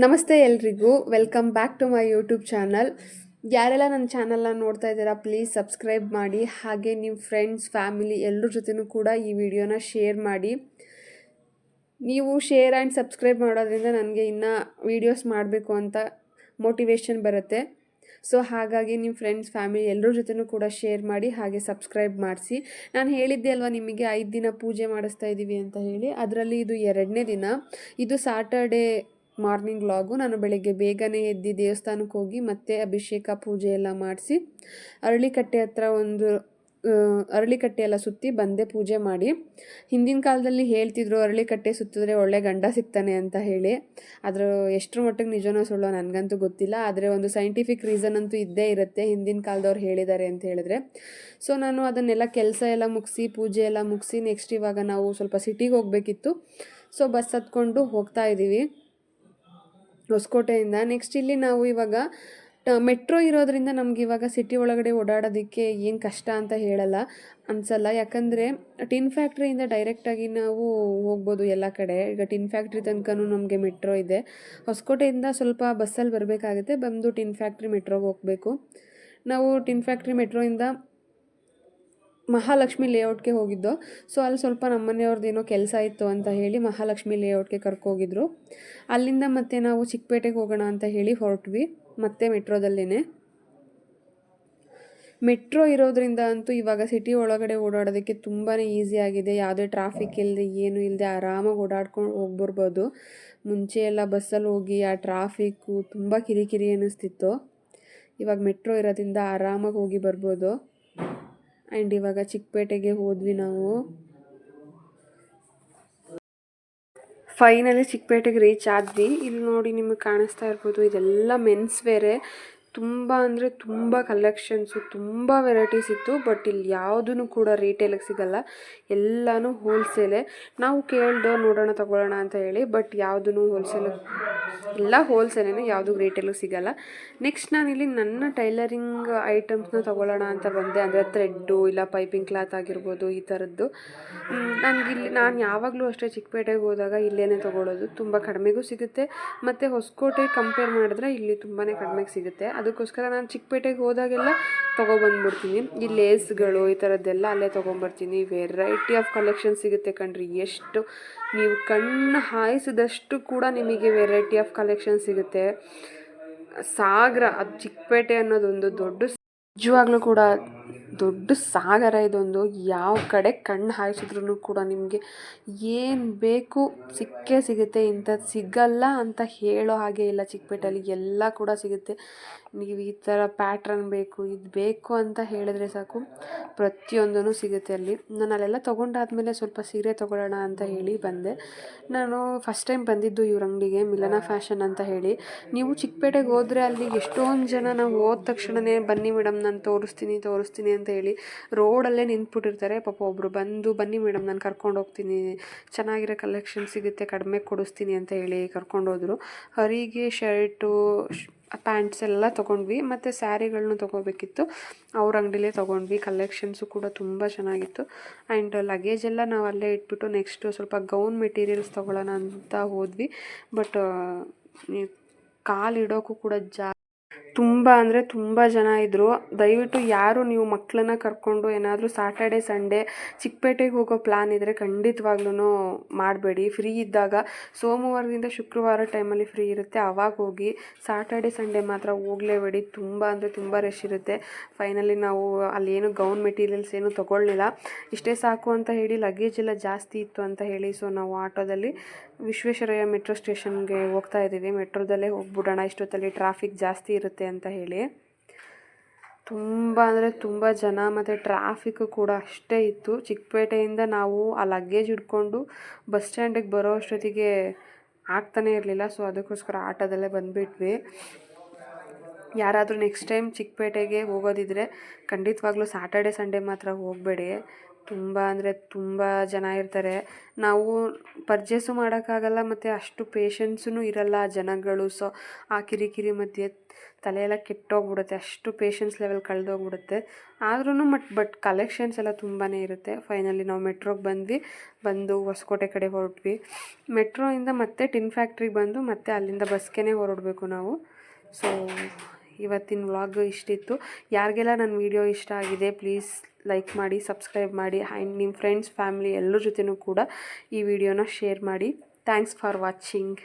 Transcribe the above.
ನಮಸ್ತೆ ಎಲ್ರಿಗೂ. Welcome back to my YouTube channel ಯಾರೆಲ್ಲ ನನ್ನ ಚಾನಲ್ನ ನೋಡ್ತಾ ಇದ್ದೀರಾ ಪ್ಲೀಸ್ ಸಬ್ಸ್ಕ್ರೈಬ್ ಮಾಡಿ. ಹಾಗೆ ನಿಮ್ಮ ಫ್ರೆಂಡ್ಸ್ ಫ್ಯಾಮಿಲಿ ಎಲ್ಲರ ಜೊತೆನೂ ಕೂಡ ಈ ವಿಡಿಯೋನ ಶೇರ್ ಮಾಡಿ. ನೀವು ಶೇರ್ ಆ್ಯಂಡ್ ಸಬ್ಸ್ಕ್ರೈಬ್ ಮಾಡೋದ್ರಿಂದ ನನಗೆ ಇನ್ನೂ ವೀಡಿಯೋಸ್ ಮಾಡಬೇಕು ಅಂತ ಮೋಟಿವೇಶನ್ ಬರುತ್ತೆ. ಸೊ ಹಾಗಾಗಿ ನಿಮ್ಮ ಫ್ರೆಂಡ್ಸ್ ಫ್ಯಾಮಿಲಿ ಎಲ್ಲರ ಜೊತೆನೂ ಕೂಡ ಶೇರ್ ಮಾಡಿ, ಹಾಗೆ ಸಬ್ಸ್ಕ್ರೈಬ್ ಮಾಡಿಸಿ. ನಾನು ಹೇಳಿದ್ದೆ ಅಲ್ವಾ, ನಿಮಗೆ ಐದು ದಿನ ಪೂಜೆ ಮಾಡಿಸ್ತಾ ಇದ್ದೀವಿ ಅಂತ ಹೇಳಿ. ಅದರಲ್ಲಿ ಇದು ಎರಡನೇ ದಿನ. ಇದು ಸಾಟರ್ಡೇ ಮಾರ್ನಿಂಗ್ ಲಾಗು. ನಾನು ಬೆಳಗ್ಗೆ ಬೇಗನೆ ಎದ್ದು ದೇವಸ್ಥಾನಕ್ಕೆ ಹೋಗಿ ಮತ್ತೆ ಅಭಿಷೇಕ, ಪೂಜೆ ಎಲ್ಲ ಮಾಡಿಸಿ, ಅರಳಿಕಟ್ಟೆ ಹತ್ರ ಒಂದು ಅರಳಿಕಟ್ಟೆ ಎಲ್ಲ ಸುತ್ತಿ ಬಂದೆ ಪೂಜೆ ಮಾಡಿ. ಹಿಂದಿನ ಕಾಲದಲ್ಲಿ ಹೇಳ್ತಿದ್ರು, ಅರಳಿಕಟ್ಟೆ ಸುತ್ತಿದ್ರೆ ಒಳ್ಳೆ ಗಂಡ ಸಿಗ್ತಾನೆ ಅಂತ ಹೇಳಿ. ಅದರ ಎಷ್ಟರ ಮಟ್ಟಿಗೆ ನಿಜನೋ ಸುಳ್ಳೋ ನನಗಂತೂ ಗೊತ್ತಿಲ್ಲ. ಆದರೆ ಒಂದು ಸೈಂಟಿಫಿಕ್ ರೀಸನ್ ಅಂತೂ ಇದ್ದೇ ಇರುತ್ತೆ, ಹಿಂದಿನ ಕಾಲದವ್ರು ಹೇಳಿದ್ದಾರೆ ಅಂತ ಹೇಳಿದ್ರೆ. ಸೊ ನಾನು ಅದನ್ನೆಲ್ಲ ಕೆಲಸ ಎಲ್ಲ ಮುಗಿಸಿ, ಪೂಜೆ ಎಲ್ಲ ಮುಗಿಸಿ ನೆಕ್ಸ್ಟ್ ಇವಾಗ ನಾವು ಸ್ವಲ್ಪ ಸಿಟಿಗೆ ಹೋಗಬೇಕಿತ್ತು. ಸೊ ಬಸ್ ಹತ್ಕೊಂಡು ಹೋಗ್ತಾ ಇದ್ದೀವಿ. ಹೊಸಕೋಟೆಯಿಂದ. ನೆಕ್ಸ್ಟ್ ಇಲ್ಲಿ ನಾವು ಇವಾಗ ಮೆಟ್ರೋ ಇರೋದರಿಂದ ನಮ್ಗೆ ಇವಾಗ ಸಿಟಿ ಒಳಗಡೆ ಓಡಾಡೋದಕ್ಕೆ ಏನು ಕಷ್ಟ ಅಂತ ಹೇಳಲ್ಲ, ಅನ್ಸಲ್ಲ. ಯಾಕಂದರೆ ಟಿನ್ ಫ್ಯಾಕ್ಟ್ರಿಯಿಂದ ಡೈರೆಕ್ಟಾಗಿ ನಾವು ಹೋಗ್ಬೋದು ಎಲ್ಲ ಕಡೆ. ಈಗ ಟಿನ್ ಫ್ಯಾಕ್ಟ್ರಿ ತನಕನೂ ನಮಗೆ ಮೆಟ್ರೋ ಇದೆ. ಹೊಸಕೋಟೆಯಿಂದ ಸ್ವಲ್ಪ ಬಸ್ಸಲ್ಲಿ ಬರಬೇಕಾಗುತ್ತೆ. ಬಂದು ಟಿನ್ ಫ್ಯಾಕ್ಟ್ರಿ ಮೆಟ್ರೋಗೆ ಹೋಗಬೇಕು. ನಾವು ಟಿನ್ ಫ್ಯಾಕ್ಟ್ರಿ ಮೆಟ್ರೋಯಿಂದ ಮಹಾಲಕ್ಷ್ಮಿ ಲೇಔಟ್ಗೆ ಹೋಗಿದ್ದು. ಸೊ ಅಲ್ಲಿ ಸ್ವಲ್ಪ ನಮ್ಮ ಮನೆಯವ್ರದ್ದು ಏನೋ ಕೆಲಸ ಇತ್ತು ಅಂತ ಹೇಳಿ ಮಹಾಲಕ್ಷ್ಮಿ ಲೇಔಟ್ಗೆ ಕರ್ಕೋಗಿದ್ರು. ಅಲ್ಲಿಂದ ಮತ್ತೆ ನಾವು ಚಿಕ್ಕಪೇಟೆಗೆ ಹೋಗೋಣ ಅಂತ ಹೇಳಿ ಹೊರಟ್ವಿ, ಮತ್ತೆ ಮೆಟ್ರೋದಲ್ಲೇ ಮೆಟ್ರೋ ಇರೋದ್ರಿಂದ ಅಂತೂ ಇವಾಗ ಸಿಟಿ ಒಳಗಡೆ ಓಡಾಡೋದಕ್ಕೆ ತುಂಬಾ ಈಸಿ ಆಗಿದೆ. ಯಾವುದೇ ಟ್ರಾಫಿಕ್ ಇಲ್ಲದೆ ಏನು ಇಲ್ಲದೆ ಆರಾಮಾಗಿ ಓಡಾಡ್ಕೊಂಡು ಹೋಗ್ಬರ್ಬೋದು. ಮುಂಚೆ ಎಲ್ಲ ಬಸ್ಸಲ್ಲಿ ಹೋಗಿ ಆ ಟ್ರಾಫಿಕ್ಕು ತುಂಬ ಕಿರಿಕಿರಿ ಅನ್ನಿಸ್ತಿತ್ತು ಇವಾಗ ಮೆಟ್ರೋ ಇರೋದ್ರಿಂದ ಆರಾಮಾಗಿ ಹೋಗಿ ಬರ್ಬೋದು. ಆ್ಯಂಡ್ ಇವಾಗ ಚಿಕ್ಕಪೇಟೆಗೆ ಹೋದ್ವಿ ನಾವು. ಫೈನಲಿ ಚಿಕ್ಕಪೇಟೆಗೆ ರೀಚ್ ಆದ್ವಿ. ಇಲ್ಲಿ ನೋಡಿ ನಿಮಗೆ ಕಾಣಿಸ್ತಾ ಇರ್ಬೋದು, ಇದೆಲ್ಲ ಮೆನ್ಸ್ ವೇರೆ ತುಂಬ ಅಂದರೆ ತುಂಬ ಕಲೆಕ್ಷನ್ಸು ತುಂಬ ವೆರೈಟೀಸ್ ಇತ್ತು. ಬಟ್ ಇಲ್ಲಿ ಯಾವುದೂ ಕೂಡ ರಿಟೇಲಿಗೆ ಸಿಗಲ್ಲ. ಎಲ್ಲನೂ ಹೋಲ್ಸೇಲೆ ನಾವು ಕೇಳ್ದೋ ನೋಡೋಣ, ತಗೊಳ್ಳೋಣ ಅಂತ ಹೇಳಿ. ಬಟ್ ಯಾವುದೂ ಹೋಲ್ಸೇಲ್ ಎಲ್ಲ ಹೋಲ್ಸೇಲೇ ಯಾವುದೂ ರಿಟೇಲಿಗೆ ಸಿಗಲ್ಲ. ನೆಕ್ಸ್ಟ್ ನಾನಿಲ್ಲಿ ನನ್ನ ಟೈಲರಿಂಗ್ ಐಟಮ್ಸ್ನ ತಗೊಳ್ಳೋಣ ಅಂತ ಬಂದೆ. ಅಂದರೆ ಥ್ರೆಡ್ಡು ಇಲ್ಲ ಪೈಪಿಂಗ್ ಕ್ಲಾತ್ ಆಗಿರ್ಬೋದು, ಈ ಥರದ್ದು ನನಗಿಲ್ಲಿ, ನಾನು ಯಾವಾಗಲೂ ಅಷ್ಟೇ ಚಿಕ್ಕಪೇಟೆಗೆ ಹೋದಾಗ ಇಲ್ಲೇ ತೊಗೊಳ್ಳೋದು. ತುಂಬ ಕಡಿಮೆಗೂ ಸಿಗುತ್ತೆ. ಮತ್ತು ಹೊಸಕೋಟೆ ಕಂಪೇರ್ ಮಾಡಿದ್ರೆ ಇಲ್ಲಿ ತುಂಬಾ ಕಡಿಮೆಗೆ ಸಿಗುತ್ತೆ. ಅದಕ್ಕೋಸ್ಕರ ನಾನು ಚಿಕ್ಕಪೇಟೆಗೆ ಹೋದಾಗೆಲ್ಲ ತೊಗೊಬಂದ್ಬಿಡ್ತೀನಿ. ಈ ಲೇಸ್ಗಳು ಈ ಥರದ್ದೆಲ್ಲ ಅಲ್ಲೇ ತೊಗೊಂಬರ್ತೀನಿ. ವೆರೈಟಿ ಆಫ್ ಕಲೆಕ್ಷನ್ ಸಿಗುತ್ತೆ ಕಣ್ರಿ. ಎಷ್ಟು ನೀವು ಕಣ್ಣು ಹಾಯಿಸಿದಷ್ಟು ಕೂಡ ನಿಮಗೆ ವೆರೈಟಿ ಆಫ್ ಕಲೆಕ್ಷನ್ ಸಿಗುತ್ತೆ. ಸಾಗರ, ಅದು ಚಿಕ್ಕಪೇಟೆ ಅನ್ನೋದೊಂದು ದೊಡ್ಡ ನಿಜವಾಗ್ಲೂ ಕೂಡ ದೊಡ್ಡ ಸಾಗರ ಇದೊಂದು. ಯಾವ ಕಡೆ ಕಣ್ಣು ಹಾಯಿಸಿದ್ರು ಕೂಡ ನಿಮಗೆ ಏನು ಬೇಕು ಸಿಕ್ಕೇ ಸಿಗುತ್ತೆ. ಇಂಥದ್ದು ಸಿಗಲ್ಲ ಅಂತ ಹೇಳೋ ಹಾಗೆ ಇಲ್ಲ ಚಿಕ್ಕಪೇಟೆಯಲ್ಲಿ. ಎಲ್ಲ ಕೂಡ ಸಿಗುತ್ತೆ. ನೀವು ಈ ಥರ ಪ್ಯಾಟ್ರನ್ ಬೇಕು, ಇದು ಬೇಕು ಅಂತ ಹೇಳಿದ್ರೆ ಸಾಕು ಪ್ರತಿಯೊಂದೂ ಸಿಗುತ್ತೆ ಅಲ್ಲಿ. ನಾನು ಅಲ್ಲೆಲ್ಲ ತೊಗೊಂಡಾದ್ಮೇಲೆ ಸ್ವಲ್ಪ ಸೀರೆ ತೊಗೊಳ್ಳೋಣ ಅಂತ ಹೇಳಿ ಬಂದೆ. ನಾನು ಫಸ್ಟ್ ಟೈಮ್ ಬಂದಿದ್ದು ಇವ್ರ ಅಂಗಡಿಗೆ, ಮಿಲನ ಫ್ಯಾಷನ್ ಅಂತ ಹೇಳಿ. ನೀವು ಚಿಕ್ಕಪೇಟೆಗೆ ಹೋದರೆ ಅಲ್ಲಿ ಎಷ್ಟೊಂದು ಜನ ನಾವು ಹೋದ ತಕ್ಷಣವೇ ಬನ್ನಿ ಮೇಡಮ್ ನಾನು ತೋರಿಸ್ತೀನಿ ತೋರಿಸ್ತೀನಿ ಅಂತ ಹೇಳಿ ರೋಡಲ್ಲೇ ನಿಂತ್ಬಿಟ್ಟಿರ್ತಾರೆ. ಪಾಪ ಒಬ್ಬರು ಬಂದು, ಬನ್ನಿ ಮೇಡಮ್ ನಾನು ಕರ್ಕೊಂಡು ಹೋಗ್ತೀನಿ, ಚೆನ್ನಾಗಿರೋ ಕಲೆಕ್ಷನ್ ಸಿಗುತ್ತೆ, ಕಡಿಮೆ ಕೊಡಿಸ್ತೀನಿ ಅಂತ ಹೇಳಿ ಕರ್ಕೊಂಡೋದ್ರು ಹರಿಗೆ ಶರ್ಟು ಪ್ಯಾಂಟ್ಸ್ ಎಲ್ಲ ತೊಗೊಂಡ್ವಿ, ಮತ್ತು ಸ್ಯಾರಿಗಳನ್ನೂ ತೊಗೋಬೇಕಿತ್ತು. ಅವ್ರ ಅಂಗಡಿಲೇ ತೊಗೊಂಡ್ವಿ ಕಲೆಕ್ಷನ್ಸು ಕೂಡ ತುಂಬ ಚೆನ್ನಾಗಿತ್ತು. ಆ್ಯಂಡ್ ಲಗೇಜ್ ಎಲ್ಲ ನಾವು ಅಲ್ಲೇ ಇಟ್ಬಿಟ್ಟು ನೆಕ್ಸ್ಟು ಸ್ವಲ್ಪ ಗೌನ್ ಮೆಟೀರಿಯಲ್ಸ್ ತೊಗೊಳ್ಳೋಣ ಅಂತ ಹೋದ್ವಿ. ಬಟ್ ಕಾಲಿಡೋಕ್ಕೂ ಕೂಡ ಜಾ ತುಂಬ ಅಂದರೆ ತುಂಬ ಜನ ಇದ್ದರು ದಯವಿಟ್ಟು ಯಾರು ನೀವು ಮಕ್ಕಳನ್ನ ಕರ್ಕೊಂಡು ಏನಾದರೂ ಸಾಟರ್ಡೆ ಸಂಡೇ ಚಿಕ್ಕಪೇಟೆಗೆ ಹೋಗೋ ಪ್ಲ್ಯಾನ್ ಇದ್ದರೆ ಖಂಡಿತವಾಗ್ಲೂ ಮಾಡಬೇಡಿ. ಫ್ರೀ ಇದ್ದಾಗ ಸೋಮವಾರದಿಂದ ಶುಕ್ರವಾರ ಟೈಮಲ್ಲಿ ಫ್ರೀ ಇರುತ್ತೆ. ಆವಾಗ ಹೋಗಿ ಸಾಟರ್ಡೆ ಸಂಡೇ ಮಾತ್ರ ಹೋಗಲೇಬೇಡಿ. ತುಂಬ ಅಂದರೆ ತುಂಬ ರಶ್ ಇರುತ್ತೆ. ಫೈನಲಿ ನಾವು ಅಲ್ಲೇನು ಗೌನ್ ಮೆಟೀರಿಯಲ್ಸ್ ಏನು ತೊಗೊಳ್ಳಿಲ್ಲ. ಇಷ್ಟೇ ಸಾಕು ಅಂತ ಹೇಳಿ ಲಗೇಜ್ ಎಲ್ಲ ಜಾಸ್ತಿ ಇತ್ತು ಅಂತ ಹೇಳಿ ಸೊ ನಾವು ಆಟೋದಲ್ಲಿ ವಿಶ್ವೇಶ್ವರಯ್ಯ ಮೆಟ್ರೋ ಸ್ಟೇಷನ್ಗೆ ಹೋಗ್ತಾ ಇದ್ದೀವಿ. ಮೆಟ್ರೋದಲ್ಲೇ ಹೋಗ್ಬಿಡೋಣ. ಇಷ್ಟೊತ್ತಲ್ಲಿ ಟ್ರಾಫಿಕ್ ಜಾಸ್ತಿ ಇರುತ್ತೆ. ಅಂತ ಹೇಳಿ. ತುಂಬ ಅಂದರೆ ತುಂಬ ಜನ ಮತ್ತು ಟ್ರಾಫಿಕ್ಕು ಕೂಡ ಅಷ್ಟೇ ಇತ್ತು. ಚಿಕ್ಕಪೇಟೆಯಿಂದ ನಾವು ಆ ಲಗೇಜ್ ಹಿಡ್ಕೊಂಡು ಬಸ್ ಸ್ಟ್ಯಾಂಡಿಗೆ ಬರೋ ಅಷ್ಟೊತ್ತಿಗೆ ಆಗ್ತಾನೇ ಇರಲಿಲ್ಲ. ಸೊ ಅದಕ್ಕೋಸ್ಕರ ಆಟೋದಲ್ಲೇ ಬಂದುಬಿಟ್ವಿ. ಯಾರಾದರೂ ನೆಕ್ಸ್ಟ್ ಟೈಮ್ ಚಿಕ್ಕಪೇಟೆಗೆ ಹೋಗೋದಿದ್ರೆ ಖಂಡಿತವಾಗ್ಲೂ ಸಾಟರ್ಡೆ ಸಂಡೇ ಮಾತ್ರ ಹೋಗಬೇಡಿ. ತುಂಬ ಅಂದರೆ ತುಂಬ ಜನ ಇರ್ತಾರೆ. ನಾವು ಪರ್ಚೇಸು ಮಾಡೋಕ್ಕಾಗಲ್ಲ ಮತ್ತು ಅಷ್ಟು ಪೇಷನ್ಸೂ ಇರಲ್ಲ ಜನಗಳು. ಸೊ ಆ ಕಿರಿಕಿರಿ ಮಧ್ಯೆ ತಲೆಯೆಲ್ಲ ಕೆಟ್ಟೋಗ್ಬಿಡುತ್ತೆ. ಅಷ್ಟು ಪೇಷನ್ಸ್ ಲೆವೆಲ್ ಕಳೆದೋಗ್ಬಿಡುತ್ತೆ. ಆದ್ರೂ ಮಟ್ ಬಟ್ ಕಲೆಕ್ಷನ್ಸ್ ಎಲ್ಲ ತುಂಬಾ ಇರುತ್ತೆ. ಫೈನಲಿ ನಾವು ಮೆಟ್ರೋಗೆ ಬಂದ್ವಿ. ಬಂದು ಹೊಸಕೋಟೆ ಕಡೆ ಹೊರಟ್ವಿ. ಮೆಟ್ರೋಯಿಂದ ಮತ್ತೆ ಟಿನ್ ಫ್ಯಾಕ್ಟ್ರಿಗೆ ಬಂದು ಮತ್ತೆ ಅಲ್ಲಿಂದ ಬಸ್ಗೆ ಹೊರಡಬೇಕು ನಾವು. ಸೊ ಇವತ್ತಿನ ವ್ಲಾಗ್ ಇಷ್ಟಿತ್ತು. ಯಾರಿಗೆಲ್ಲ ನನ್ನ ವೀಡಿಯೋ ಇಷ್ಟ ಆಗಿದೆ ಪ್ಲೀಸ್ ಲೈಕ್ ಮಾಡಿ ಸಬ್ಸ್ಕ್ರೈಬ್ ಮಾಡಿ ಆ್ಯಂಡ್ ನಿಮ್ಮ ಫ್ರೆಂಡ್ಸ್ ಫ್ಯಾಮಿಲಿ ಎಲ್ಲರ ಜೊತೆನೂ ಕೂಡ ಈ ವಿಡಿಯೋನ ಶೇರ್ ಮಾಡಿ. Thanks for watching